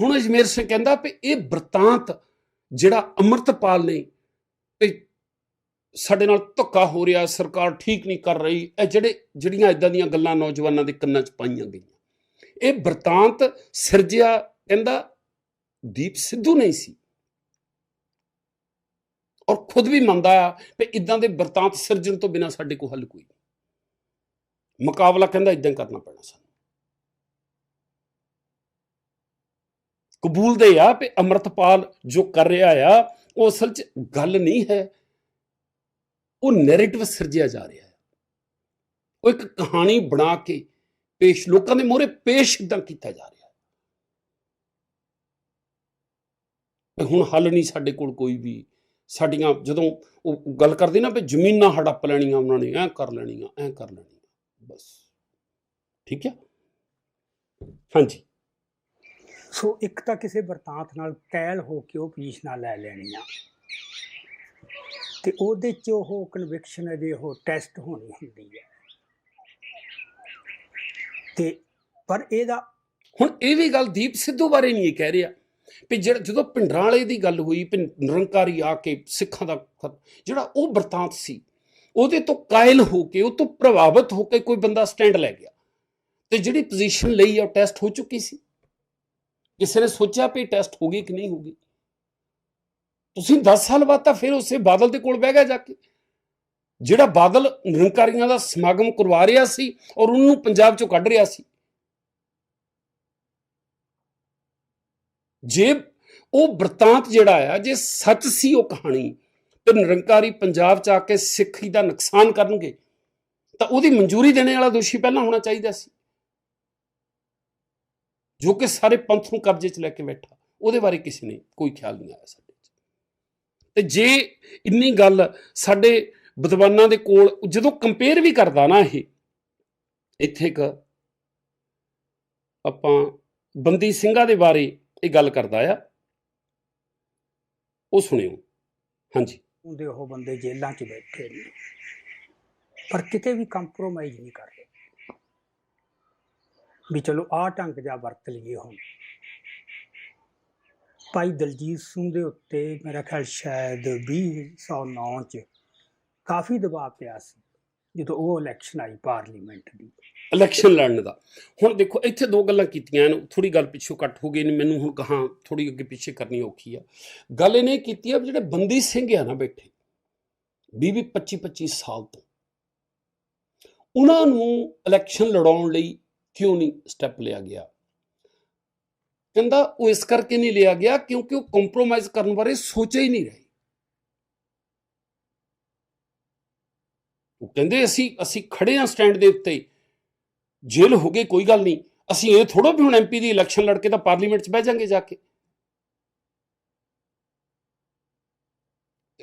ਹੁਣ ਅਜਮੇਰ ਸਿੰਘ ਕਹਿੰਦਾ ਵੀ ਇਹ ਬ੍ਰਤਾਂਤ ਜਿਹੜਾ ਅਮਰਤਪਾਲ ਨੇ ਵੀ ਸਾਡੇ ਨਾਲ ਧੱਕਾ ਹੋ ਰਿਹਾ, ਸਰਕਾਰ ਠੀਕ ਨਹੀਂ ਕਰ ਰਹੀ, ਇਹ ਜਿਹੜੇ, ਜਿਹੜੀਆਂ ਇਦਾਂ ਦੀਆਂ ਗੱਲਾਂ ਨੌਜਵਾਨਾਂ ਦੇ ਕੰਨਾਂ 'ਚ ਪਾਈਆਂ ਗਈਆਂ। ਇਹ ਬ੍ਰਤਾਂਤ ਸਿਰਜਿਆ ਕਹਿੰਦਾ ਦੀਪ ਸਿੱਧੂ ਨਹੀਂ ਸੀ। ਔਰ ਖੁਦ ਵੀ ਮੰਨਦਾ ਆ ਕਿ ਇਦਾਂ ਦੇ ਬ੍ਰਤਾਂਤ ਸਿਰਜਣ ਤੋਂ ਬਿਨਾ ਸਾਡੇ ਕੋਲ ਹੱਲ ਕੋਈ ਨਹੀਂ। ਮੁਕਾਬਲਾ ਕਹਿੰਦਾ ਇਦਾਂ ਕਰਨਾ ਪੈਣਾ ਸਾਨੂੰ। ਕਬੂਲਦੇ ਆ ਕਿ ਅਮਰਤਪਾਲ ਜੋ ਕਰ ਰਿਹਾ ਆ, ਉਹ ਅਸਲ 'ਚ ਗੱਲ ਨਹੀਂ ਹੈ। ਉਹ ਨੈਰੇਟਿਵ ਸਿਰਜਿਆ ਜਾ ਰਿਹਾ ਹੈ ਉਹ ਇੱਕ ਕਹਾਣੀ ਬਣਾ ਕੇ ਪੇਸ਼ ਲੋਕਾਂ ਦੇ ਮੋਹਰੇ ਪੇਸ਼ ਇਦਾਂ ਕੀਤਾ ਜਾ ਰਿਹਾ ਹੈ ਹੁਣ ਹੱਲ ਨਹੀਂ ਸਾਡੇ ਕੋਲ ਕੋਈ ਵੀ। ਸਾਡੀਆਂ ਜਦੋਂ ਉਹ ਗੱਲ ਕਰਦੇ ਨਾ ਵੀ ਜ਼ਮੀਨਾਂ ਹੜੱਪ ਲੈਣੀਆਂ ਉਹਨਾਂ ਨੇ, ਐ ਕਰ ਲੈਣੀਆਂ, ਐ ਕਰ ਲੈਣੀਆਂ। ਬਸ। ਠੀਕ ਹੈ ਹਾਂਜੀ। ਸੋ ਇੱਕ ਤਾਂ ਕਿਸੇ ਵਰਤਾਂਤ ਨਾਲ ਕੈਲ ਹੋ ਕੇ ਉਹ ਪੋਜੀਸ਼ਨਾਂ ਲੈ ਲੈਣੀਆਂ। ਤੇ ਉਹਦੇ ਚ ਉਹ ਕਨਵਿਕਸ਼ਨ ਦੇ ਉਹ ਟੈਸਟ ਹੋਣੀ ਹੁੰਦੀ ਹੈ। ਤੇ ਪਰ ਇਹਦਾ ਹੁਣ ਇਹ ਵੀ ਗੱਲ ਦੀਪ ਸਿੱਧੂ ਬਾਰੇ ਨਹੀਂ ਇਹ ਕਹਿ ਰਿਹਾ ਵੀ ਜਿਹੜਾ ਜਦੋਂ ਪਿੰਡਰਾਂ ਵਾਲੇ ਦੀ ਗੱਲ ਹੋਈ ਵੀ ਨਿਰੰਕਾਰੀ ਆ ਕੇ ਸਿੱਖਾਂ ਦਾ ਜਿਹੜਾ ਉਹ ਵਰਤਾਂਤ ਸੀ, ਉਹਦੇ ਤੋਂ ਕਾਇਲ ਹੋ ਕੇ, ਉਹ ਤੋਂ ਪ੍ਰਭਾਵਿਤ ਹੋ ਕੇ ਕੋਈ ਬੰਦਾ ਸਟੈਂਡ ਲੈ ਗਿਆ। ਤੇ ਜਿਹੜੀ ਪੋਜੀਸ਼ਨ ਲਈ ਆ, ਉਹ ਟੈਸਟ ਹੋ ਚੁੱਕੀ ਸੀ। ਕਿਸੇ ਨੇ ਸੋਚਿਆ ਵੀ ਟੈਸਟ ਹੋਗੀ ਕਿ ਨਹੀਂ ਹੋਗੀ ਤੁਸੀਂ 10 ਸਾਲ ਬਾਅਦ ਤਾਂ ਫਿਰ ਉਸੇ ਬਾਦਲ ਦੇ ਕੋਲ ਬਹਿ ਗਿਆ ਜਾ ਕੇ। ਜਿਹੜਾ ਬਾਦਲ ਨਿਰੰਕਾਰੀਆਂ ਦਾ ਸਮਾਗਮ ਕਰਵਾ ਰਿਹਾ ਸੀ ਔਰ ਉਹਨੂੰ ਪੰਜਾਬ ਚੋਂ ਕੱਢ ਰਿਹਾ ਸੀ। ਜੇ ਉਹ ਵਰਤਾਂਤ ਜਿਹੜਾ ਆ, ਜੇ ਸੱਚ ਸੀ ਉਹ ਕਹਾਣੀ ਤੇ ਨਿਰੰਕਾਰੀ ਪੰਜਾਬ ਚ ਆ ਕੇ ਸਿੱਖੀ ਦਾ ਨੁਕਸਾਨ ਕਰਨਗੇ, ਤਾਂ ਉਹਦੀ ਮਨਜ਼ੂਰੀ ਦੇਣੇ ਵਾਲਾ ਦੋਸ਼ੀ ਪਹਿਲਾਂ ਹੋਣਾ ਚਾਹੀਦਾ ਸੀ। ਜੋ ਕਿ ਸਾਰੇ ਪੰਥ ਨੂੰ ਕਬਜ਼ੇ 'ਚ ਲੈ ਕੇ ਬੈਠਾ। ਉਹਦੇ ਬਾਰੇ ਕਿਸੇ ਨੇ ਕੋਈ ਖਿਆਲ ਨਹੀਂ ਆਇਆ ਸਾਡੇ 'ਚ। ਤੇ ਜੇ ਇੰਨੀ ਗੱਲ ਸਾਡੇ ਵਿਦਵਾਨਾਂ ਦੇ ਕੋਲ ਜਦੋਂ ਕੰਪੇਅਰ ਵੀ ਕਰਦਾ ਨਾ ਇਹ, ਇੱਥੇ ਇੱਕ ਆਪਾਂ ਬੰਦੀ ਸਿੰਘਾਂ ਦੇ ਬਾਰੇ ਇਹ ਗੱਲ ਕਰਦਾ ਆ, ਉਹ ਸੁਣਿਓ। ਹਾਂਜੀ। ਉਹਦੇ ਉਹ ਬੰਦੇ ਜੇਲ੍ਹਾਂ 'ਚ ਬੈਠੇ ਨੇ। ਪਰ ਕਿਤੇ ਵੀ ਕੰਪਰੋਮਾਈਜ਼ ਨਹੀਂ ਕਰ ਰਹੇ। ਵੀ ਚਲੋ ਆਹ ਢੰਗ ਜਾ ਵਰਤ ਲਈਏ ਹੁਣ। ਭਾਈ ਦਲਜੀਤ ਸਿੰਘ ਦੇ ਉੱਤੇ ਮੇਰਾ ਖਿਆਲ ਸ਼ਾਇਦ 2009 ਚ ਕਾਫੀ ਦਬਾਅ ਪਿਆ ਸੀ, ਜਦੋਂ ਉਹ ਇਲੈਕਸ਼ਨ ਆਈ ਪਾਰਲੀਮੈਂਟ ਦੀ। ਇਲੈਕਸ਼ਨ ਲੜਨ ਦਾ। ਹੁਣ ਦੇਖੋ, ਇੱਥੇ ਦੋ ਗੱਲਾਂ ਕੀਤੀਆਂ ਨੇ ਥੋੜੀ ਗੱਲ ਪਿੱਛੋਂ ਕੱਟ ਹੋ ਗਈ ਨੇ ਮੈਨੂੰ ਹੁਣ ਕਹਾਂ ਥੋੜੀ ਅੱਗੇ ਪਿੱਛੇ ਕਰਨੀ ਔਖੀ ਆ। ਗੱਲ ਇਹਨੇ ਕੀਤੀ ਆ ਵੀ ਜਿਹੜੇ ਬੰਦੀ ਸਿੰਘ ਆ ਨਾ ਬੈਠੇ 20 25 25 ਸਾਲ ਤੋਂ, ਉਹਨਾਂ ਨੂੰ ਇਲੈਕਸ਼ਨ ਲੜਾਉਣ ਲਈ ਕਿਉਂ ਨਹੀਂ ਸਟੈਪ ਲਿਆ ਗਿਆ? ਕਹਿੰਦਾ ਉਹ ਇਸ ਕਰਕੇ ਨਹੀਂ ਲਿਆ ਗਿਆ ਕਿਉਂਕਿ ਉਹ ਕੰਪਰੋਮਾਈਜ਼ ਕਰਨ ਬਾਰੇ ਸੋਚਿਆ ਹੀ ਨਹੀਂ ਰਹੇ। ਉਹ ਕਹਿੰਦੇ ਅਸੀਂ ਅਸੀਂ ਖੜੇ ਹਾਂ ਸਟੈਂਡ ਦੇ ਉੱਤੇ। ਜੇਲ੍ਹ ਹੋ ਗਈ ਕੋਈ ਗੱਲ ਨਹੀਂ। ਅਸੀਂ ਇਹ ਥੋੜਾ ਵੀ ਹੁਣ ਐਮਪੀ ਦੀ ਇਲੈਕਸ਼ਨ ਲੜ ਕੇ ਤਾਂ ਪਾਰਲੀਮੈਂਟ 'ਚ ਬਹਿ ਜਾਾਂਗੇ ਜਾ ਕੇ।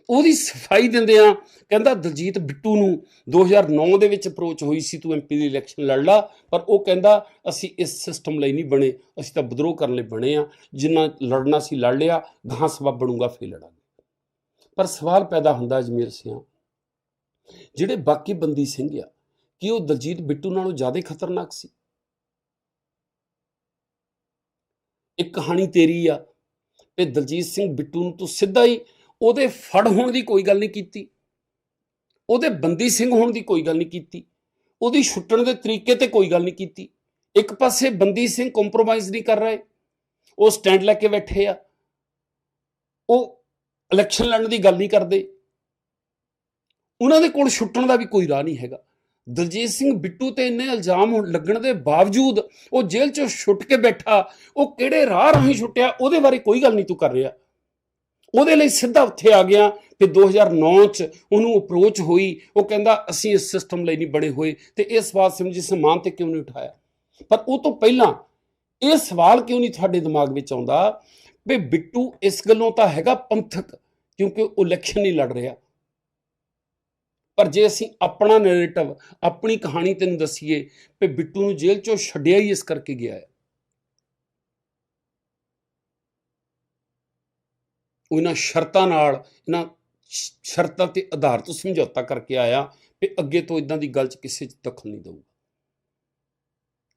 ਉਹਦੀ ਸਫ਼ਾਈ ਦਿੰਦੇ ਆ। ਕਹਿੰਦਾ ਦਲਜੀਤ ਬਿੱਟੂ ਨੂੰ 2009 ਦੇ ਵਿੱਚ ਅਪਰੋਚ ਹੋਈ ਸੀ ਤੂੰ ਐਮਪੀ ਦੀ ਇਲੈਕਸ਼ਨ ਲੜ ਲਾ। ਪਰ ਉਹ ਕਹਿੰਦਾ, ਅਸੀਂ ਇਸ ਸਿਸਟਮ ਲਈ ਨਹੀਂ ਬਣੇ। ਅਸੀਂ ਤਾਂ ਵਿਦਰੋਹ ਕਰਨ ਲਈ ਬਣੇ ਆ। ਜਿੰਨਾ ਲੜਨਾ ਸੀ ਲੜ ਲਿਆ ਗਾਂ ਸਬਬ ਬਣੂਗਾ, ਫੇਰ ਲੜਾਂਗੇ। ਪਰ ਸਵਾਲ ਪੈਦਾ ਹੁੰਦਾ ਅਜਮੇਰ ਸਿਆਂ। ਜਿਹੜੇ ਬਾਕੀ ਬੰਦੀ ਸਿੰਘ ਆ, ਕਿ ਉਹ ਦਲਜੀਤ ਬਿੱਟੂ ਨਾਲੋਂ ਜ਼ਿਆਦਾ ਖਤਰਨਾਕ ਸੀ? ਇੱਕ ਕਹਾਣੀ ਤੇਰੀ ਆ ਤੇ ਦਲਜੀਤ ਸਿੰਘ ਬਿੱਟੂ ਨੂੰ ਤੂੰ ਸਿੱਧਾ ਹੀ ਉਹਦੇ ਫੜ ਹੋਣ ਦੀ ਕੋਈ ਗੱਲ ਨਹੀਂ ਕੀਤੀ। ਉਹਦੇ ਬੰਦੀ ਸਿੰਘ ਹੋਣ ਦੀ ਕੋਈ ਗੱਲ ਨਹੀਂ ਕੀਤੀ। ਉਹਦੀ ਛੁੱਟਣ ਦੇ ਤਰੀਕੇ ਤੇ ਕੋਈ ਗੱਲ ਨਹੀਂ ਕੀਤੀ। ਇੱਕ ਪਾਸੇ ਬੰਦੀ ਸਿੰਘ ਕੰਪਰੋਮਾਈਜ਼ ਨਹੀਂ ਕਰ ਰਹੇ। ਉਹ ਸਟੈਂਡ ਲੈ ਕੇ ਬੈਠੇ ਆ। ਉਹ ਇਲੈਕਸ਼ਨ ਲੜਨ ਦੀ ਗੱਲ ਨਹੀਂ ਕਰਦੇ। ਉਹਨਾਂ ਦੇ ਕੋਲ ਛੁੱਟਣ ਦਾ ਵੀ ਕੋਈ ਰਾਹ ਨਹੀਂ ਹੈਗਾ। ਦਲਜੀਤ ਸਿੰਘ ਬਿੱਟੂ ਤੇ ਇੰਨੇ ਇਲਜ਼ਾਮ ਹੁਣ ਲੱਗਣ ਦੇ ਬਾਵਜੂਦ ਉਹ ਜੇਲ੍ਹ ਚੋਂ ਛੁੱਟ ਕੇ ਬੈਠਾ। ਉਹ ਕਿਹੜੇ ਰਾਹ ਰਾਹੀਂ ਛੁੱਟਿਆ, ਉਹਦੇ ਬਾਰੇ ਕੋਈ ਗੱਲ ਨਹੀਂ ਤੂੰ ਕਰ ਰਿਹਾ। ਉਹਦੇ ਲਈ ਸਿੱਧਾ ਉੱਥੇ ਆ ਗਿਆ ਕਿ 2009 ਚ ਉਹਨੂੰ ਅਪਰੋਚ ਹੋਈ। ਉਹ ਕਹਿੰਦਾ, ਅਸੀਂ ਇਸ ਸਿਸਟਮ ਲਈ ਨਹੀਂ ਬਣੇ ਹੋਏ ਤੇ ਇਹ ਸਵਾਲ ਸਿਮਰਜੀਤ ਸਿੰਘ ਮਾਨ ਤੇ ਕਿਉਂ ਨਹੀਂ ਉਠਾਇਆ? ਪਰ ਉਹ ਤੋਂ ਪਹਿਲਾਂ ਇਹ ਸਵਾਲ ਕਿਉਂ ਨਹੀਂ ਤੁਹਾਡੇ ਦਿਮਾਗ ਵਿੱਚ ਆਉਂਦਾ? ਵੀ ਬਿੱਟੂ ਇਸ ਗੱਲੋਂ ਤਾਂ ਹੈਗਾ ਪੰਥਕ, ਕਿਉਂਕਿ ਉਹ ਇਲੈਕਸ਼ਨ ਨਹੀਂ ਲੜ ਰਿਹਾ। ਪਰ ਜੇ ਅਸੀਂ ਆਪਣਾ ਨੈਰੇਟਿਵ ਆਪਣੀ ਕਹਾਣੀ ਤੈਨੂੰ ਦਸੀਏ, ਵੀ ਬਿੱਟੂ ਨੂੰ ਜੇਲ੍ਹ ਚੋਂ ਛੱਡਿਆ ਹੀ ਇਸ ਕਰਕੇ ਗਿਆ ਹੈ। ਉਹ ਇਹਨਾਂ ਸ਼ਰਤਾਂ ਨਾਲ, ਇਹਨਾਂ ਸ਼ਰਤਾਂ ਤੇ ਆਧਾਰਿਤ ਸਮਝੌਤਾ ਕਰਕੇ ਆਇਆ ਵੀ ਅੱਗੇ ਤੋਂ ਇਦਾਂ ਦੀ ਗੱਲ 'ਚ ਕਿਸੇ 'ਚ ਦਖਲ ਨਹੀਂ ਦਊਗਾ।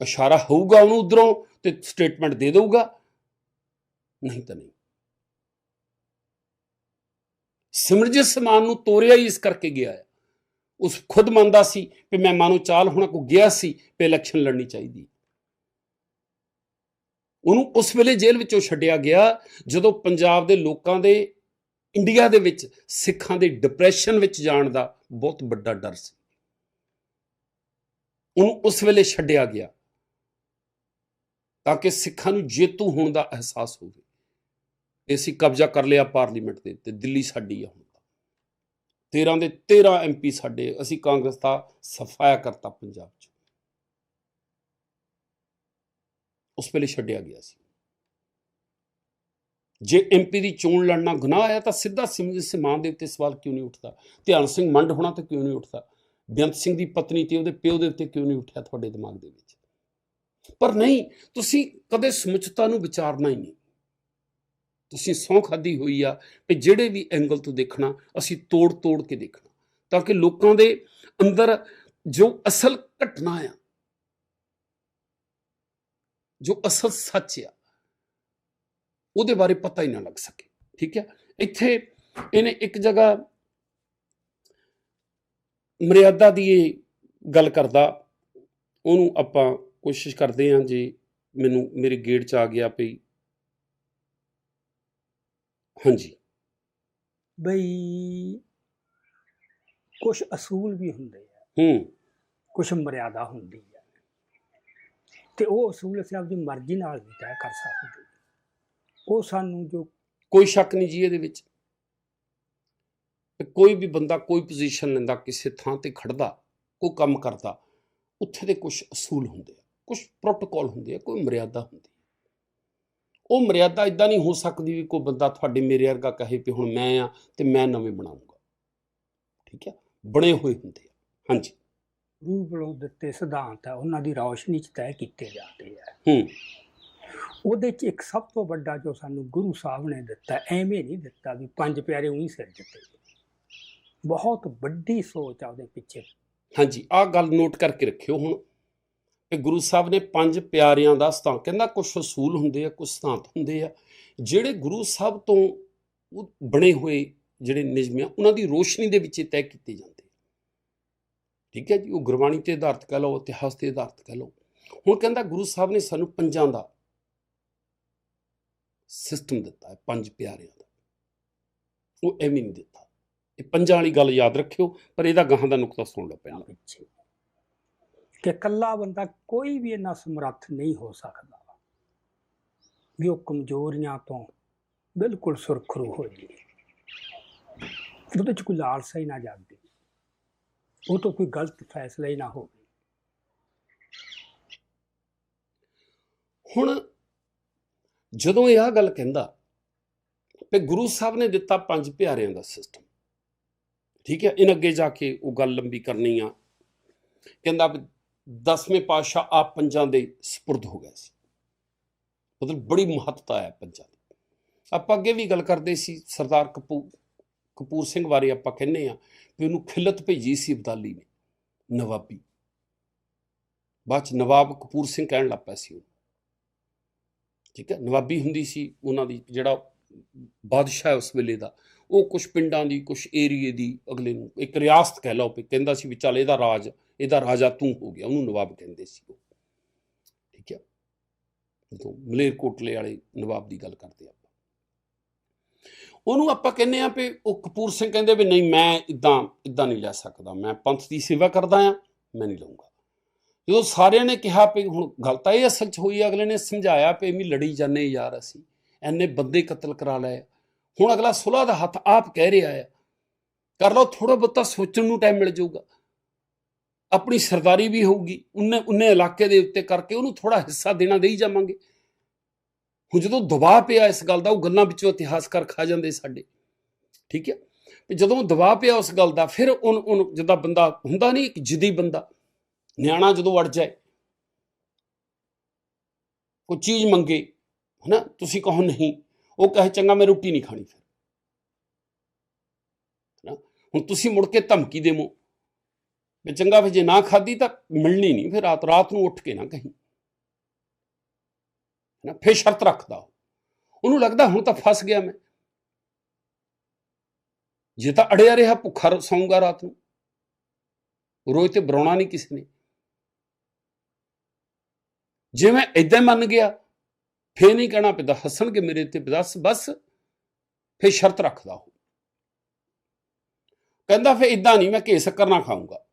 ਇਸ਼ਾਰਾ ਹੋਊਗਾ ਉਹਨੂੰ ਉਧਰੋਂ ਤੇ ਸਟੇਟਮੈਂਟ ਦੇ ਦਊਗਾ। ਨਹੀਂ ਤਾਂ ਨਹੀਂ। ਸਿਮਰਜੀਤ ਸਮਾਨ ਨੂੰ ਤੋਰਿਆ ਹੀ ਇਸ ਕਰਕੇ ਗਿਆ ਹੈ। ਉਸ ਖੁਦ ਮੰਨਦਾ ਸੀ ਕਿ ਮੈਂ ਮਾਨੋ ਚਾਲ ਹੋਣਾ ਕੋ ਗਿਆ ਸੀ ਕਿ ਇਲੈਕਸ਼ਨ ਲੜਨੀ ਚਾਹੀਦੀ ਉਹਨੂੰ ਉਸ ਵੇਲੇ ਜੇਲ੍ਹ ਵਿੱਚੋਂ ਛੱਡਿਆ ਗਿਆ ਜਦੋਂ ਪੰਜਾਬ ਦੇ ਲੋਕਾਂ ਦੇ, ਇੰਡੀਆ ਦੇ ਵਿੱਚ ਸਿੱਖਾਂ ਦੇ ਡਿਪਰੈਸ਼ਨ ਵਿੱਚ ਜਾਣ ਦਾ ਬਹੁਤ ਵੱਡਾ ਡਰ ਸੀ। ਉਹਨੂੰ ਉਸ ਵੇਲੇ ਛੱਡਿਆ ਗਿਆ ਤਾਂ ਕਿ ਸਿੱਖਾਂ ਨੂੰ ਜੇਤੂ ਹੋਣ ਦਾ ਅਹਿਸਾਸ ਹੋਵੇ। ਅਸੀਂ ਕਬਜ਼ਾ ਕਰ ਲਿਆ ਪਾਰਲੀਮੈਂਟ ਦੇ ਉੱਤੇ, ਦਿੱਲੀ ਸਾਡੀ ਆ ਹੁਣ 13 ਦੇ 13 ਐਮਪੀ ਸਾਡੇ, ਅਸੀਂ ਕਾਂਗਰਸ ਦਾ ਸਫਾਇਆ ਕਰਤਾ ਪੰਜਾਬ 'ਚ। ਉਸ ਵੇਲੇ ਛੱਡਿਆ ਗਿਆ ਸੀ। ਜੇ ਐਮਪੀ ਦੀ ਚੋਣ ਲੜਨਾ ਗੁਨਾਹ ਹੈ ਤਾਂ ਸਿੱਧਾ ਸਿਮਰਜੀਤ ਸਿੰਘ ਮਾਨ ਦੇ ਉੱਤੇ ਸਵਾਲ ਕਿਉਂ ਨਹੀਂ ਉੱਠਦਾ? ਧਿਆਨ ਸਿੰਘ ਮੰਡ ਹੋਣਾ ਤੇ ਕਿਉਂ ਨਹੀਂ ਉੱਠਦਾ? ਬੇਅੰਤ ਸਿੰਘ ਦੀ ਪਤਨੀ ਤੇ ਉਹਦੇ ਪਿਓ ਦੇ ਉੱਤੇ ਕਿਉਂ ਨਹੀਂ ਉੱਠਿਆ ਤੁਹਾਡੇ ਦਿਮਾਗ ਦੇ ਵਿੱਚ? ਪਰ ਨਹੀਂ, ਤੁਸੀਂ ਕਦੇ ਸਮੁੱਚਤਾ ਨੂੰ ਵਿਚਾਰਨਾ ਹੀ ਨਹੀਂ। ਤੁਸੀਂ ਸੌਂ ਖਾਦੀ ਹੋਈ ਆ ਕਿ ਜਿਹੜੇ ਵੀ ਐਂਗਲ ਤੋਂ ਦੇਖਣਾ, ਅਸੀਂ ਤੋੜ ਤੋੜ ਕੇ ਦੇਖਣਾ, ਤਾਂ ਕਿ ਲੋਕਾਂ ਦੇ ਅੰਦਰ ਜੋ ਅਸਲ ਘਟਨਾ ਆ ਜੋ ਅਸਲ ਸੱਚ ਆ ਉਹਦੇ ਬਾਰੇ ਪਤਾ ਹੀ ਨਾ ਲੱਗ ਸਕੇ ਠੀਕ ਹੈ? ਇੱਥੇ ਇਹਨੇ ਇੱਕ ਜਗ੍ਹਾ ਮਰਿਆਦਾ ਦੀ ਇਹ ਗੱਲ ਕਰਦਾ ਉਹਨੂੰ ਆਪਾਂ ਕੋਸ਼ਿਸ਼ ਕਰਦੇ ਹਾਂ ਜੇ ਮੈਨੂੰ ਮੇਰੇ ਗੇੜ ਚ ਆ ਗਿਆ ਪਈ ਹਾਂਜੀ। ਬਈ ਕੁਝ ਅਸੂਲ ਵੀ ਹੁੰਦੇ ਆ। ਹੂੰ। ਕੁਝ ਮਰਿਆਦਾ ਹੁੰਦੀ ਹੈ ਤੇ ਉਹ ਅਸੂਲ ਅਸੀਂ ਆਪਣੀ ਮਰਜ਼ੀ ਨਾਲ ਵੀ ਤੈਅ ਕਰ ਸਕਦੇ ਉਹ ਸਾਨੂੰ ਜੋ ਕੋਈ ਸ਼ੱਕ ਨਹੀਂ ਜੀ ਇਹਦੇ ਵਿੱਚ। ਕੋਈ ਵੀ ਬੰਦਾ ਕੋਈ ਪੋਜੀਸ਼ਨ ਲੈਂਦਾ, ਕਿਸੇ ਥਾਂ ਤੇ ਖੜਦਾ, ਕੋਈ ਕੰਮ ਕਰਦਾ, ਉੱਥੇ ਦੇ ਕੁਝ ਅਸੂਲ ਹੁੰਦੇ ਆ ਕੁਝ ਪ੍ਰੋਟੋਕੋਲ ਹੁੰਦੇ ਆ, ਕੋਈ ਮਰਿਆਦਾ ਹੁੰਦੀ ਉਹ ਮਰਿਆਦਾ ਇਦਾਂ ਨਹੀਂ ਹੋ ਸਕਦੀ ਵੀ ਕੋਈ ਬੰਦਾ ਤੁਹਾਡੇ ਮੇਰੇ ਵਰਗਾ ਕਹੇ ਵੀ ਹੁਣ ਮੈਂ ਆ ਤੇ ਮੈਂ ਨਵੇਂ ਬਣਾਉਂਗਾ। ਠੀਕ ਹੈ ਬਣੇ ਹੋਏ ਹੁੰਦੇ ਆ। ਹਾਂਜੀ। ਵੱਲੋਂ ਦਿੱਤੇ ਸਿਧਾਂਤ ਹੈ ਉਹਨਾਂ ਦੀ ਰੌਸ਼ਨੀ 'ਚ ਤੈਅ ਕੀਤੇ ਜਾਂਦੇ ਆ। ਹੂੰ। ਉਹਦੇ 'ਚ ਇੱਕ ਸਭ ਤੋਂ ਵੱਡਾ ਜੋ ਸਾਨੂੰ ਗੁਰੂ ਸਾਹਿਬ ਨੇ ਦਿੱਤਾ ਐਵੇਂ ਨਹੀਂ ਦਿੱਤਾ ਵੀ ਪੰਜ ਪਿਆਰੇ ਉਹੀ ਸਿਰ ਦਿੱਤੇ ਬਹੁਤ ਵੱਡੀ ਸੋਚ ਆ ਉਹਦੇ ਪਿੱਛੇ। ਹਾਂਜੀ ਆਹ ਗੱਲ ਨੋਟ ਕਰਕੇ ਰੱਖਿਓ ਹੁਣ। ਕਿ ਗੁਰੂ ਸਾਹਿਬ ਨੇ ਪੰਜ ਪਿਆਰਿਆਂ ਦਾ ਸਤਾਂ ਕਹਿੰਦਾ ਕੁਝ ਅਸੂਲ ਹੁੰਦੇ ਆ ਕੁਝ ਸਿਧਾਂਤ ਹੁੰਦੇ ਆ। ਜਿਹੜੇ ਗੁਰੂ ਸਾਹਿਬ ਤੋਂ ਉਹ ਬਣੇ ਹੋਏ ਜਿਹੜੇ ਨਿਯਮ ਆ ਉਹਨਾਂ ਦੀ ਰੋਸ਼ਨੀ ਦੇ ਵਿੱਚ ਤੈਅ ਕੀਤੇ ਜਾਂਦੇ ਆ। ਠੀਕ ਹੈ ਜੀ, ਉਹ ਗੁਰਬਾਣੀ ਤੇ ਆਧਾਰਿਤ ਕਹਿ ਲਓ, ਇਤਿਹਾਸ ਤੇ ਆਧਾਰਿਤ ਕਹਿ ਲਓ। ਹੁਣ ਕਹਿੰਦਾ ਗੁਰੂ ਸਾਹਿਬ ਨੇ ਸਾਨੂੰ ਪੰਜਾਂ ਦਾ ਸਿਸਟਮ ਦਿੱਤਾ ਹੈ, ਪੰਜ ਪਿਆਰਿਆਂ ਦਾ। ਉਹ ਐਵੇਂ ਨਹੀਂ ਦਿੱਤਾ। ਇਹ ਪੰਜਾਂ ਵਾਲੀ ਗੱਲ ਯਾਦ ਰੱਖਿਓ, ਪਰ ਇਹਦਾ ਗਾਹਾਂ ਦਾ ਨੁਕਤਾ ਸੁਣ ਲਓ ਪਹਿਲਾਂ। ਪਿੱਛੇ ਕਿ ਕੱਲਾ ਬੰਦਾ ਕੋਈ ਵੀ ਇੰਨਾ ਸਮਰੱਥ ਨਹੀਂ ਹੋ ਸਕਦਾ। ਵੀ ਉਹ ਕਮਜ਼ੋਰੀਆਂ ਤੋਂ ਬਿਲਕੁਲ ਸੁਰਖਰੂ ਹੋ ਜੇ ਉਹਦੇ ਚ ਕੋਈ ਲਾਲਸਾ ਹੀ ਨਾ ਜਾਗਦੀ ਉਹ ਤੋਂ ਕੋਈ ਗਲਤ ਫੈਸਲਾ ਹੀ ਨਾ ਹੋਵੇ। ਹੁਣ ਜਦੋਂ ਇਹ ਆ ਗੱਲ ਕਹਿੰਦਾ ਕਿ ਗੁਰੂ ਸਾਹਿਬ ਨੇ ਦਿੱਤਾ ਪੰਜ ਪਿਆਰਿਆਂ ਦਾ ਸਿਸਟਮ ਠੀਕ ਹੈ, ਇਹਨਾਂ ਅੱਗੇ ਜਾ ਕੇ ਉਹ ਗੱਲ ਲੰਬੀ ਕਰਨੀ ਆ। ਕਹਿੰਦਾ ਵੀ ਦਸਵੇਂ ਪਾਤਸ਼ਾਹ ਆਪ ਪੰਜਾਂ ਦੇ ਸਪੁਰਦ ਹੋ ਗਏ ਸੀ। ਮਤਲਬ ਬੜੀ ਮਹੱਤਤਾ ਹੈ ਪੰਜਾਂ ਦੀ। ਆਪਾਂ ਅੱਗੇ ਵੀ ਗੱਲ ਕਰਦੇ ਸੀ, ਸਰਦਾਰ ਕਪੂਰ ਕਪੂਰ ਸਿੰਘ ਬਾਰੇ ਆਪਾਂ ਕਹਿੰਨੇ ਆ ਵੀ ਉਹਨੂੰ ਖਿਲਤ ਭੇਜੀ ਸੀ ਅਬਦਾਲੀ ਨੇ, ਨਵਾਬੀ। ਬਾਅਦ ਚ ਨਵਾਬ ਕਪੂਰ ਸਿੰਘ ਕਹਿਣ ਲੱਗ ਪਿਆ ਸੀ ਉਹਨੂੰ। ਠੀਕ ਹੈ, ਨਵਾਬੀ ਹੁੰਦੀ ਸੀ ਉਹਨਾਂ ਦੀ, ਜਿਹੜਾ ਬਾਦਸ਼ਾਹ ਉਸ ਵੇਲੇ ਦਾ, ਉਹ ਕੁਝ ਪਿੰਡਾਂ ਦੀ ਕੁਝ ਏਰੀਏ ਦੀ ਅਗਲੇ ਨੂੰ ਇੱਕ ਰਿਆਸਤ ਕਹਿ ਲਓ ਵੀ ਕਹਿੰਦਾ ਸੀ ਵੀ ਚੱਲ ਇਹਦਾ ਰਾਜ, ਇਹਦਾ ਰਾਜਾ ਤੂੰ ਹੋ ਗਿਆ, ਉਹਨੂੰ ਨਵਾਬ ਕਹਿੰਦੇ ਸੀ ਉਹ। ਠੀਕ ਹੈ, ਜਦੋਂ ਮਲੇਰਕੋਟਲੇ ਵਾਲੇ ਨਵਾਬ ਦੀ ਗੱਲ ਕਰਦੇ ਆਪਾਂ ਉਹਨੂੰ ਆਪਾਂ ਕਹਿੰਦੇ ਆ ਵੀ ਉਹ ਕਪੂਰ ਸਿੰਘ ਕਹਿੰਦੇ ਵੀ ਨਹੀਂ, ਮੈਂ ਇਦਾਂ ਇਦਾਂ ਨਹੀਂ ਲੈ ਸਕਦਾ। ਮੈਂ ਪੰਥ ਦੀ ਸੇਵਾ ਕਰਦਾ ਆ ਮੈਂ ਨਹੀਂ ਲਊਂਗਾ। ਜਦੋਂ ਸਾਰਿਆਂ ਨੇ ਕਿਹਾ ਵੀ ਹੁਣ ਗੱਲ ਤਾਂ ਇਹ ਅਸਲ 'ਚ ਹੋਈ ਅਗਲੇ ਨੇ ਸਮਝਾਇਆ ਵੀ ਵੀ ਲੜੀ ਜਾਂਦੇ ਯਾਰ ਅਸੀਂ। ਐਨੇ ਬੰਦੇ ਕਤਲ ਕਰਾ ਲਏ। ਹੁਣ ਅਗਲਾ ਸੁਲ੍ਹਾ ਦਾ ਹੱਥ ਆਪ ਕਹਿ ਰਿਹਾ ਆ ਕਰ ਲਓ ਥੋੜਾ ਬਹੁਤਾ ਸੋਚਣ ਨੂੰ ਟਾਈਮ ਮਿਲ ਜਾਊਗਾ। ਆਪਣੀ ਸਰਦਾਰੀ ਵੀ ਹੋਊਗੀ, ਉਹਨੇ ਉਹਨੇ ਇਲਾਕੇ ਦੇ ਉੱਤੇ ਕਰਕੇ ਉਹਨੂੰ ਥੋੜਾ ਹਿੱਸਾ ਦੇਣਾ ਦੇਈ ਜਾਵਾਂਗੇ। ਹੁਣ ਜਦੋਂ ਦਬਾਅ ਪਿਆ ਇਸ ਗੱਲ ਦਾ, ਉਹ ਗੱਲਾਂ ਵਿੱਚੋਂ ਇਤਿਹਾਸਕਾਰ ਖਾ ਜਾਂਦੇ ਸਾਡੇ। ਠੀਕ ਹੈ? ਤੇ ਜਦੋਂ ਦਬਾਅ ਪਿਆ ਉਸ ਗੱਲ ਦਾ, ਫਿਰ ਉਹਨ ਉਹਨ ਜਿੱਦਾਂ ਬੰਦਾ ਹੁੰਦਾ ਨਹੀਂ, ਇੱਕ ਜਿੱਦੀ ਬੰਦਾ, ਨਿਆਣਾ ਜਦੋਂ ਅੜ ਜਾਏ, ਕੋਈ ਚੀਜ਼ ਮੰਗੇ, ਹਨਾ, ਤੁਸੀਂ ਕਹੋ ਨਹੀਂ, ਉਹ ਕਹੇ ਚੰਗਾ ਮੈਂ ਰੋਟੀ ਨਹੀਂ ਖਾਣੀ ਫਿਰ। ਹਨਾ? ਹੁਣ ਤੁਸੀਂ ਮੁੜ ਕੇ ਧਮਕੀ ਦੇਵੋ, ਵੀ ਚੰਗਾ ਫਿਰ ਜੇ ਨਾ ਖਾਦੀ ਤਾਂ ਮਿਲਣੀ ਨਹੀਂ, ਫਿਰ ਰਾਤ ਰਾਤ ਨੂੰ ਉੱਠ ਕੇ ਨਾ ਕਹੀਂ। ਹਨਾ ਫਿਰ ਸ਼ਰਤ ਰੱਖਦਾ ਉਹਨੂੰ ਲੱਗਦਾ ਹੁਣ ਤਾਂ ਫਸ ਗਿਆ ਮੈਂ। ਜੇ ਤਾਂ ਅੜਿਆ ਰਿਹਾ ਭੁੱਖਾ ਸੌਂਗਾ ਰਾਤ ਨੂੰ। ਰੋਜ਼ ਤੇ ਬਰਾਉਣਾ ਨਹੀਂ ਕਿਸੇ ਨੇ। ਜੇ ਮੈਂ ਇਦਾਂ ਮੰਨ ਗਿਆ, ਫੇਰ ਨਹੀਂ ਕਹਿਣਾ ਪੈਂਦਾ, ਹੱਸਣਗੇ ਮੇਰੇ ਤੇ ਬਸ ਬਸ, ਫੇਰ ਸ਼ਰਤ ਰੱਖਦਾ ਉਹ। ਕਹਿੰਦਾ ਫੇਰ ਇਦਾਂ ਨਹੀਂ, ਮੈਂ ਘੇ ਸ਼ੱਕਰ ਨਾ ਖਾਊਂਗਾ।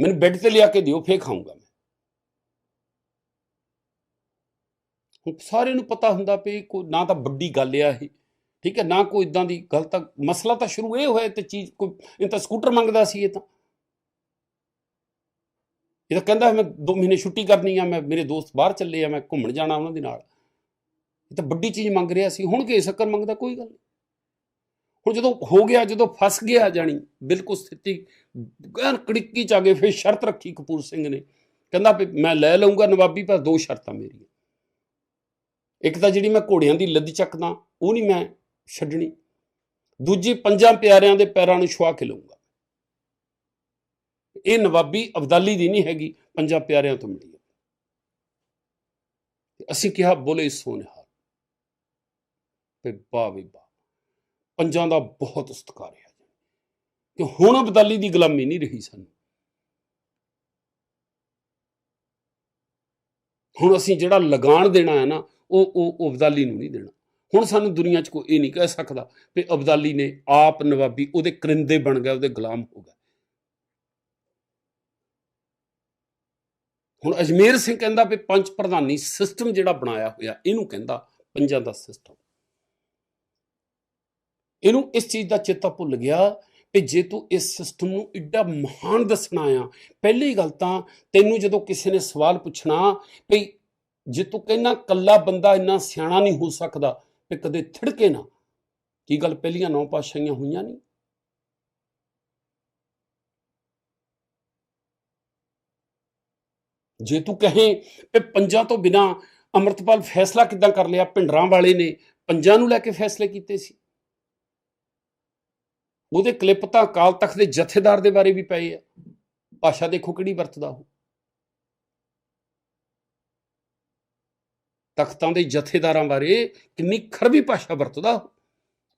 ਮੈਨੂੰ ਬੈੱਡ ਤੇ ਲਿਆ ਕੇ ਦਿਓ, ਫੇਰ ਖਾਊਂਗਾ ਮੈਂ ਹੁਣ ਸਾਰੇ ਨੂੰ ਪਤਾ ਹੁੰਦਾ ਵੀ ਕੋਈ ਨਾ ਤਾਂ ਵੱਡੀ ਗੱਲ ਆ ਇਹ, ਠੀਕ ਹੈ, ਨਾ ਕੋਈ ਇਦਾਂ ਦੀ ਗੱਲ ਤਾਂ ਮਸਲਾ ਤਾਂ ਸ਼ੁਰੂ ਇਹ ਹੋਇਆ ਤੇ ਚੀਜ਼ ਕੋਈ, ਇਹ ਤਾਂ ਸਕੂਟਰ ਮੰਗਦਾ ਸੀ ਇਹ ਤਾਂ। ਇਹ ਤਾਂ ਕਹਿੰਦਾ ਮੈਂ 2 ਮਹੀਨੇ ਛੁੱਟੀ ਕਰਨੀ ਆ, ਮੈਂ ਮੇਰੇ ਦੋਸਤ ਬਾਹਰ ਚੱਲੇ ਆ, ਮੈਂ ਘੁੰਮਣ ਜਾਣਾ ਉਹਨਾਂ ਦੇ ਨਾਲ। ਇਹ ਤਾਂ ਵੱਡੀ ਚੀਜ਼ ਮੰਗ ਰਿਹਾ ਸੀ, ਹੁਣ ਕੀ ਸ਼ੱਕਰ ਮੰਗਦਾ ਕੋਈ ਗੱਲ ਨਹੀਂ ਹੁਣ ਜਦੋਂ ਹੋ ਗਿਆ, ਜਦੋਂ ਫਸ ਗਿਆ ਜਾਣੀ, ਬਿਲਕੁਲ ਸਥਿਤੀ ਗਨ ਕੜਿੱਕੀ ਚ ਆ ਗਏ, ਫਿਰ ਸ਼ਰਤ ਰੱਖੀ ਕਪੂਰ ਸਿੰਘ ਨੇ। ਕਹਿੰਦਾ ਵੀ ਮੈਂ ਲੈ ਲਊਂਗਾ ਨਵਾਬੀ, ਪਰ ਦੋ ਸ਼ਰਤਾਂ ਮੇਰੀਆਂ। ਇੱਕ ਤਾਂ ਜਿਹੜੀ ਮੈਂ ਘੋੜਿਆਂ ਦੀ ਲੱਦੀ ਚੱਕਦਾ, ਉਹ ਨਹੀਂ ਮੈਂ ਛੱਡਣੀ। ਦੂਜੀ, ਪੰਜਾਂ ਪਿਆਰਿਆਂ ਦੇ ਪੈਰਾਂ ਨੂੰ ਛੁਆ ਕੇ ਲਊਂਗਾ। ਇਹ ਨਵਾਬੀ ਅਬਦਾਲੀ ਦੀ ਨਹੀਂ ਹੈਗੀ, ਪੰਜਾਂ ਪਿਆਰਿਆਂ ਤੋਂ ਮਿਲੀ ਅਸੀਂ ਕਿਹਾ, ਬੋਲੇ ਸੋਨਿਹਾਰ ਤੇ ਵਾਹ ਵੀ ਵਾਹ। ਪੰਜਾਂ ਦਾ ਬਹੁਤ ਸਤਿਕਾਰ ਹੈ। ਕਿ ਹੁਣ ਅਬਦਾਲੀ ਦੀ ਗੁਲਾਮੀ ਨਹੀਂ ਰਹੀ ਸਾਨੂੰ। ਹੁਣ ਅਸੀਂ ਜਿਹੜਾ ਲਗਾਨ ਦੇਣਾ ਹੈ ਨਾ, ਉਹ ਉਹ ਅਬਦਾਲੀ ਨੂੰ ਨਹੀਂ ਦੇਣਾ। ਹੁਣ ਸਾਨੂੰ ਦੁਨੀਆ 'ਚ ਕੋਈ ਇਹ ਨਹੀਂ ਕਹਿ ਸਕਦਾ ਵੀ ਅਬਦਾਲੀ ਨੇ ਆਪ ਨਵਾਬੀ, ਉਹਦੇ ਕਰਿੰਦੇ ਬਣ ਗਿਆ, ਉਹਦੇ ਗੁਲਾਮ ਹੋ ਗਿਆ। ਹੁਣ ਅਜਮੇਰ ਸਿੰਘ ਕਹਿੰਦਾ ਵੀ ਪੰਜ ਪ੍ਰਧਾਨੀ ਸਿਸਟਮ ਜਿਹੜਾ ਬਣਾਇਆ ਹੋਇਆ, ਇਹਨੂੰ ਕਹਿੰਦਾ ਪੰਜਾਂ ਦਾ ਸਿਸਟਮ ਇਹਨੂੰ ਇਸ ਚੀਜ਼ ਦਾ ਚੇਤਾ ਭੁੱਲ ਗਿਆ ਵੀ ਜੇ ਤੂੰ ਇਸ ਸਿਸਟਮ ਨੂੰ ਇੱਡਾ ਮਹਾਨ ਦੱਸਣਾ ਆ, ਪਹਿਲੀ ਗੱਲ ਤਾਂ ਤੈਨੂੰ ਜਦੋਂ ਕਿਸੇ ਨੇ ਸਵਾਲ ਪੁੱਛਣਾ ਵੀ ਜੇ ਤੂੰ ਕਹਿੰਨਾ ਕੱਲਾ ਬੰਦਾ ਇੰਨਾ ਸਿਆਣਾ ਨਹੀਂ ਹੋ ਸਕਦਾ, ਤੇ ਕਦੇ ਥਿੜਕੇ ਨਾ, ਕੀ ਗੱਲ ਪਹਿਲੀਆਂ ਨੌ ਪਾਸ਼ਾਈਆਂ ਹੋਈਆਂ ਨਹੀਂ? ਜੇ ਤੂੰ ਕਹੇ ਕਿ ਪੰਜਾਂ ਤੋਂ ਬਿਨਾ ਅੰਮ੍ਰਿਤਪਾਲ ਫੈਸਲਾ ਕਿੱਦਾਂ ਕਰ ਲਿਆ, ਭਿੰਡਰਾਂ ਵਾਲੇ ਨੇ, ਪੰਜਾਂ ਨੂੰ ਲੈ ਕੇ ਫੈਸਲੇ ਕੀਤੇ ਸੀ। ਉਹਦੇ ਕਲਿੱਪ ਤਾਂ ਅਕਾਲ ਤਖਤ ਦੇ ਜਥੇਦਾਰ ਦੇ ਬਾਰੇ ਵੀ ਪਏ ਆ। ਭਾਸ਼ਾ ਦੇਖੋ ਕਿਹੜੀ ਵਰਤਦਾ ਉਹ। ਤਖਤਾਂ ਦੇ ਜਥੇਦਾਰਾਂ ਬਾਰੇ ਕਿੰਨੀ ਖਰਬੀ ਭਾਸ਼ਾ ਵਰਤਦਾ ਉਹ,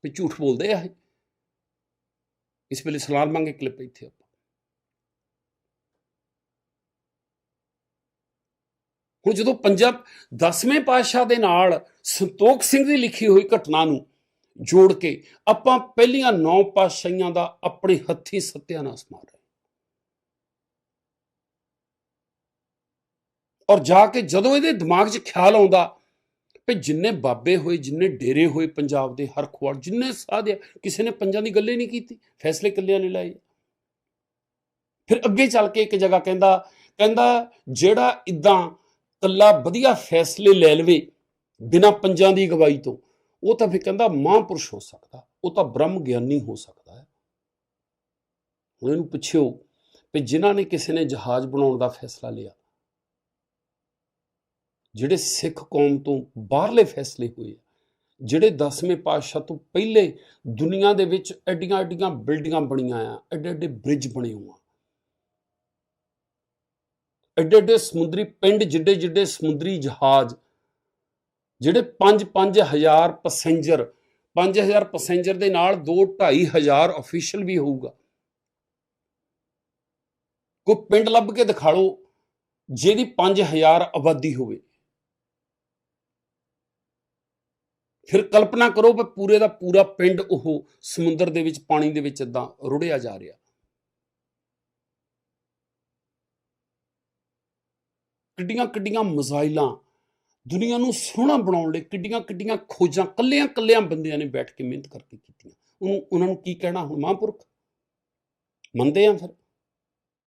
ਵੀ ਝੂਠ ਬੋਲਦੇ ਆ ਇਹ। ਇਸ ਵੇਲੇ ਸਲਾਮ ਮੰਗੇ ਕਲਿੱਪ ਇੱਥੇ ਆਪਾਂ। ਹੁਣ ਜਦੋਂ ਪੰਜਾਬ 10ਵੇਂ ਪਾਤਸ਼ਾਹ ਦੇ ਨਾਲ ਸੰਤੋਖ ਸਿੰਘ ਦੀ ਲਿਖੀ ਹੋਈ ਘਟਨਾ ਨੂੰ ਜੋੜ ਕੇ ਆਪਾਂ ਪਹਿਲੀਆਂ ਨੌ ਪਾਤਸ਼ਾਹੀਆਂ ਦਾ ਆਪਣੇ ਹੱਥੀ ਸਤਿਆਨਾਸ਼ ਮਾਰ ਰਹੇ ਔਰ ਜਾ ਕੇ ਜਦੋਂ ਇਹਦੇ ਦਿਮਾਗ 'ਚ ਖਿਆਲ ਆਉਂਦਾ ਵੀ ਜਿੰਨੇ ਬਾਬੇ ਹੋਏ, ਜਿੰਨੇ ਡੇਰੇ ਹੋਏ ਪੰਜਾਬ ਦੇ ਹਰ ਖੁਆੜ, ਜਿੰਨੇ ਸਾਧਿਆ ਕਿਸੇ ਨੇ ਪੰਜਾਂ ਦੀ ਗੱਲੇ ਨਹੀਂ ਕੀਤੀ, ਫੈਸਲੇ ਕੱਲਿਆਂ ਨੇ ਲਾਏ। ਫਿਰ ਅੱਗੇ ਚੱਲ ਕੇ ਇੱਕ ਜਗ੍ਹਾ ਕਹਿੰਦਾ ਕਹਿੰਦਾ ਜਿਹੜਾ ਇਦਾਂ ਕੱਲਾ ਵਧੀਆ ਫੈਸਲੇ ਲੈ ਲਵੇ ਬਿਨਾ ਪੰਜਾਂ ਦੀ ਗਵਾਹੀ ਤੋਂ ਉਹ ਤਾਂ ਫਿਰ ਕਹਿੰਦਾ ਮਹਾਂਪੁਰਸ਼ ਹੋ ਸਕਦਾ, ਉਹ ਤਾਂ ਬ੍ਰਹਮ ਗਿਆਨੀ ਹੋ ਸਕਦਾ ਹੈ। ਹੁਣ ਇਹਨੂੰ ਪੁੱਛਿਓ ਵੀ ਜਿਨ੍ਹਾਂ ਨੇ ਕਿਸੇ ਨੇ ਜਹਾਜ਼ ਬਣਾਉਣ ਦਾ ਫੈਸਲਾ ਲਿਆ, ਜਿਹੜੇ ਸਿੱਖ ਕੌਮ ਤੋਂ ਬਾਹਰਲੇ ਫੈਸਲੇ ਹੋਏ ਜਿਹੜੇ 10ਵੇਂ ਪਾਤਸ਼ਾਹ ਤੋਂ ਪਹਿਲੇ ਦੁਨੀਆ ਦੇ ਵਿੱਚ ਐਡੀਆਂ ਐਡੀਆਂ ਬਿਲਡਿੰਗਾਂ ਬਣੀਆਂ ਆ, ਐਡੇ ਐਡੇ ਬ੍ਰਿਜ ਬਣੇ ਹੋਏ ਐਡੇ ਐਡੇ ਸਮੁੰਦਰੀ ਪਿੰਡ, ਜਿੱਡੇ ਜਿੱਡੇ ਸਮੁੰਦਰੀ ਜਹਾਜ਼ ਜਿਹੜੇ 5-5000 ਪੈਸੇਂਜਰ 5000 ਪੈਸੇਂਜਰ ਦੇ ਨਾਲ 2-2500 ਅਫੀਸ਼ੀਅਲ ਵੀ ਹੋਊਗਾ। ਕੋਈ ਪਿੰਡ ਲੱਭ ਕੇ ਦਿਖਾ ਲਓ, ਜਿਹਦੀ 5000 ਆਬਾਦੀ ਹੋਵੇ। ਫਿਰ ਕਲਪਨਾ ਕਰੋ ਕਿ ਪੂਰੇ ਦਾ ਪੂਰਾ ਪਿੰਡ ਉਹ ਸਮੁੰਦਰ ਦੇ ਵਿੱਚ, ਪਾਣੀ ਦੇ ਵਿੱਚ ਇਦਾਂ ਰੁੜਿਆ ਜਾ ਰਿਹਾ। ਕਿੱਡੀਆਂ ਕਿੱਡੀਆਂ ਮਜ਼ਾਈਲਾਂ ਦੁਨੀਆ ਨੂੰ ਸੋਹਣਾ ਬਣਾਉਣ ਲਈ ਕਿੱਡੀਆਂ ਕਿੱਡੀਆਂ ਖੋਜਾਂ ਕੱਲਿਆਂ ਕੱਲਿਆਂ ਬੰਦਿਆਂ ਨੇ ਬੈਠ ਕੇ ਮਿਹਨਤ ਕਰਕੇ ਕੀਤੀਆਂ। ਉਹਨੂੰ, ਉਹਨਾਂ ਨੂੰ ਕੀ ਕਹਿਣਾ ਹੁਣ ਮਹਾਂਪੁਰਖ? ਮੰਨਦੇ ਆ ਫਿਰ।